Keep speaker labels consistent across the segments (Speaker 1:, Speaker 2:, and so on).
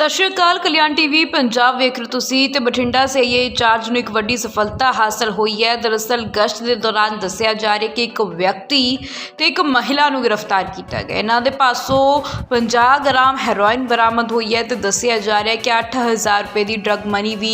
Speaker 1: ਸਤਿ ਸ਼੍ਰੀ ਅਕਾਲ, ਕਲਿਆਣ ਟੀਵੀ, ਪੰਜਾਬ ਵੇਖ ਰਹੇ ਤੁਸੀਂ ਤੇ ਬਠਿੰਡਾ ਸੀਏ ਇੰਚਾਰਜ ਨੂੰ ਇੱਕ ਵੱਡੀ ਸਫਲਤਾ ਹਾਸਲ ਹੋਈ ਹੈ। ਦਰਅਸਲ ਗਸ਼ਤ ਦੇ ਦੌਰਾਨ ਦੱਸਿਆ ਜਾ ਰਿਹਾ ਕਿ ਇੱਕ ਵਿਅਕਤੀ ਤੇ ਇੱਕ ਮਹਿਲਾ ਨੂੰ ਗ੍ਰਿਫਤਾਰ ਕੀਤਾ ਗਿਆ। ਇਹਨਾਂ ਦੇ ਪਾਸੋਂ 50 ਗ੍ਰਾਮ ਹੈਰੋਇਨ ਬਰਾਮਦ ਹੋਈ ਹੈ ਤੇ ਦੱਸਿਆ ਜਾ ਰਿਹਾ ਕਿ 8000 ਰੁਪਏ ਦੀ ਡਰਗ ਮਨੀ ਵੀ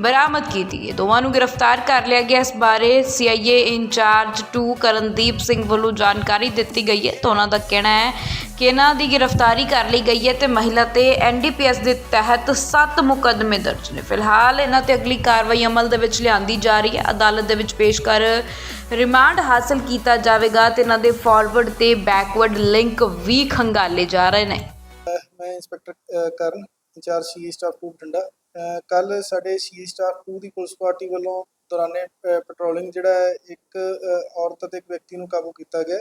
Speaker 1: ਬਰਾਮਦ ਕੀਤੀ ਹੈ ਦੋਵਾਂ ਨੂੰ ਗ੍ਰਿਫਤਾਰ ਕਰ ਲਿਆ ਗਿਆ। ਇਸ ਬਾਰੇ ਸੀਆਈਏ ਇੰਚਾਰਜ 2 ਕਰਨਦੀਪ ਸਿੰਘ ਵੱਲੋਂ ਜਾਣਕਾਰੀ ਦਿੱਤੀ ਗਈ ਹੈ ਤਾਂ ਉਹਨਾਂ ਦਾ ਕਹਿਣਾ ਹੈ ਕਿ ਇਹਨਾਂ ਦੀ ਗ੍ਰਿਫਤਾਰੀ ਕਰ ਲਈ ਗਈ ਹੈ ਤੇ ਮਹਿਲਾ ਤੇ ਐਨਡੀਪੀਐਸ ਦੇ ਤਹਿਤ 7 ਮੁਕੱਦਮੇ ਦਰਜ ਨੇ। ਫਿਲਹਾਲ ਇਹਨਾਂ ਤੇ ਅਗਲੀ ਕਾਰਵਾਈ ਅਮਲ ਦੇ ਵਿੱਚ ਲਿਆਂਦੀ ਜਾ ਰਹੀ ਹੈ। ਅਦਾਲਤ ਦੇ ਵਿੱਚ ਪੇਸ਼ ਕਰ ਰਿਮਾਂਡ ਹਾਸਲ ਕੀਤਾ ਜਾਵੇਗਾ ਤੇ ਇਹਨਾਂ ਦੇ ਫਾਰਵਰਡ ਤੇ ਬੈਕਵਰਡ ਲਿੰਕ ਵੀ ਖੰਗਾਲੇ ਜਾ ਰਹੇ ਨੇ।
Speaker 2: ਮੈਂ inspector Karan, incharge C staff two Bathinda ਕੱਲ ਸਾਡੇ ਸੀ ਸਟਾਫ ਟੂ ਦੀ ਪੁਲਿਸ ਪਾਰਟੀ ਵੱਲੋਂ ਦੌਰਾਨੇ ਪੈਟਰੋਲਿੰਗ ਜਿਹੜਾ ਇੱਕ ਔਰਤ ਅਤੇ ਇੱਕ ਵਿਅਕਤੀ ਨੂੰ ਕਾਬੂ ਕੀਤਾ ਗਿਆ।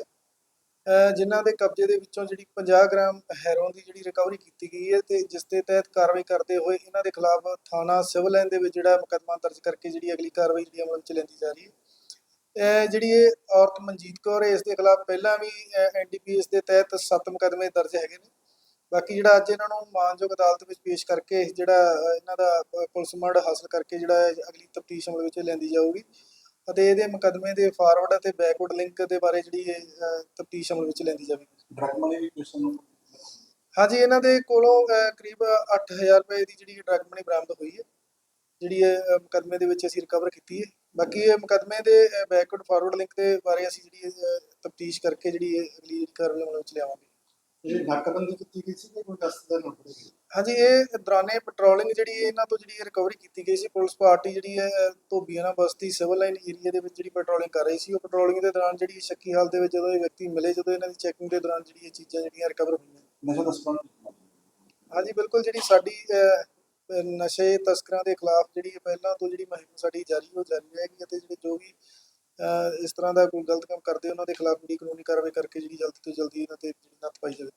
Speaker 2: ਜਿਨ੍ਹਾਂ ਦੇ ਕਬਜ਼ੇ ਦੇ ਵਿੱਚੋਂ ਜਿਹੜੀ 50 ਗ੍ਰਾਮ ਹੈਰੋਨ ਦੀ ਜਿਹੜੀ ਰਿਕਵਰੀ ਕੀਤੀ ਗਈ ਹੈ ਤੇ ਜਿਸ ਦੇ ਤਹਿਤ ਕਾਰਵਾਈ ਕਰਦੇ ਹੋਏ ਇਹਨਾਂ ਦੇ ਖਿਲਾਫ ਥਾਣਾ ਸਿਵਲ ਲਾਈਨ ਦੇ ਵਿੱਚ ਜਿਹੜਾ ਮੁਕੱਦਮਾ ਦਰਜ ਕਰਕੇ ਜਿਹੜੀ ਅਗਲੀ ਕਾਰਵਾਈ ਜਿਹੜੀ ਅਮਲ ਵਿੱਚ ਲੈਂਦੀ ਜਾ ਰਹੀ ਹੈ। ਜਿਹੜੀ ਇਹ ਔਰਤ ਮਨਜੀਤ ਕੌਰ ਹੈ, ਇਸ ਦੇ ਖਿਲਾਫ ਪਹਿਲਾਂ ਵੀ ਐਨਡੀਪੀਐਸ ਦੇ ਤਹਿਤ 7 ਮੁਕੱਦਮੇ ਦਰਜ ਹੈਗੇ ਨੇ। ਬਾਕੀ ਜਿਹੜਾ ਅੱਜ ਇਹਨਾਂ ਨੂੰ ਮਾਨਯੋਗ ਅਦਾਲਤ ਵਿੱਚ ਪੇਸ਼ ਕਰਕੇ ਜਿਹੜਾ ਇਹਨਾਂ ਦਾ ਪੁਲਿਸ ਮੰਡ ਹਾਸਲ ਕਰਕੇ ਜਿਹੜਾ ਅਗਲੀ ਤਫਤੀਸ਼ ਅਮਲ ਵਿੱਚ ਲੈਂਦੀ ਜਾਊਗੀ। ਅਤੇ ਇਹਦੇ ਮੁਕੱਦਮੇ ਦੇ ਫਾਰਵਰਡ ਅਤੇ ਬੈਕਵਰਡ ਲਿੰਕ ਦੇ ਬਾਰੇ ਜਿਹੜੀ ਤਫਤੀਸ਼ ਅਮਲ ਵਿੱਚ ਲੈਂਦੀ ਜਾਵੇਗੀ।
Speaker 3: ਡਰਗ ਮਨੀ ਵੀ ਕਿਸੇ ਨੂੰ
Speaker 2: ਹਾਂਜੀ ਇਹਨਾਂ ਦੇ ਕੋਲੋਂ ਕਰੀਬ 8000 ਰੁਪਏ ਦੀ ਜਿਹੜੀ ਡਰਗ ਮਨੀ ਬਰਾਮਦ ਹੋਈ ਹੈ ਜਿਹੜੀ ਮੁਕੱਦਮੇ ਦੇ ਵਿੱਚ ਅਸੀਂ ਰਿਕਵਰ ਕੀਤੀ ਹੈ। ਬਾਕੀ ਇਹ ਮੁਕੱਦਮੇ ਦੇ ਬੈਕਵਰਡ ਫਾਰਵਰਡ ਲਿੰਕ ਦੇ ਬਾਰੇ ਅਸੀਂ ਜਿਹੜੀ ਤਫਤੀਸ਼ ਕਰਕੇ ਜਿਹੜੀ ਅਗਲੀ ਕਾਰਵਾਈ ਅਮਲ ਵਿੱਚ ਲਿਆਵਾਂਗੇ।
Speaker 3: ਇਹ ਨਾਕਾਬੰਦੀ ਕੀਤੀ ਗਈ ਸੀ ਕਿ ਕੋਈ ਦਸਤ ਦਾ ਨੋਟ ਸੀ
Speaker 2: ਹਾਂਜੀ ਇਹ ਦੌਰਾਨੇ ਪੈਟਰੋਲਿੰਗ ਜਿਹੜੀ ਇਹਨਾਂ ਤੋਂ ਜਿਹੜੀ ਰਿਕਵਰੀ ਕੀਤੀ ਗਈ ਸੀ ਪੁਲਿਸ ਪਾਰਟੀ ਜਿਹੜੀ ਹੈ Dhobiana Basti civil line area ਦੇ ਵਿੱਚ ਜਿਹੜੀ ਪੈਟਰੋਲਿੰਗ ਕਰ ਰਹੀ ਸੀ ਉਹ ਪੈਟਰੋਲਿੰਗ ਦੇ ਦੌਰਾਨ ਜਿਹੜੀ ਸ਼ੱਕੀ ਹਾਲਤ ਦੇ ਵਿੱਚ ਜਦੋਂ ਇਹ ਵਿਅਕਤੀ ਮਿਲੇ ਜਦੋਂ ਇਹਨਾਂ ਦੀ ਚੈਕਿੰਗ ਦੇ ਦੌਰਾਨ ਜਿਹੜੀ ਇਹ ਚੀਜ਼ਾਂ ਜਿਹੜੀਆਂ ਰਿਕਵਰ ਹੋਈਆਂ।
Speaker 3: ਨਸ਼ਾ ਸੰਬੰਧ
Speaker 2: ਹਾਂਜੀ ਬਿਲਕੁਲ ਜਿਹੜੀ ਸਾਡੀ ਨਸ਼ੇ ਤਸਕਰਾਂ ਦੇ ਖਿਲਾਫ ਜਿਹੜੀ ਪਹਿਲਾਂ ਤੋਂ ਜਿਹੜੀ ਮੁਹਿੰਮ ਸਾਡੀ ਜਾਰੀ ਹੋ ਜਾਰੀ ਰਹੇਗੀ ਅਤੇ ਜਿਹੜੇ ਜੋ ਵੀ ਇਸ ਤਰ੍ਹਾਂ ਦਾ ਕੋਈ ਗਲਤ ਕੰਮ ਕਰਦੇ, ਉਹਨਾਂ ਦੇ ਖਿਲਾਫ ਜਿਹੜੀ ਕਾਨੂੰਨੀ ਕਾਰਵਾਈ ਕਰਕੇ ਜਿਹੜੀ ਜਲਦੀ ਤੋਂ ਜਲਦੀ ਇਹਨਾਂ ਤੇ ਨੱਥ ਪਾਈ ਜਾਵੇ।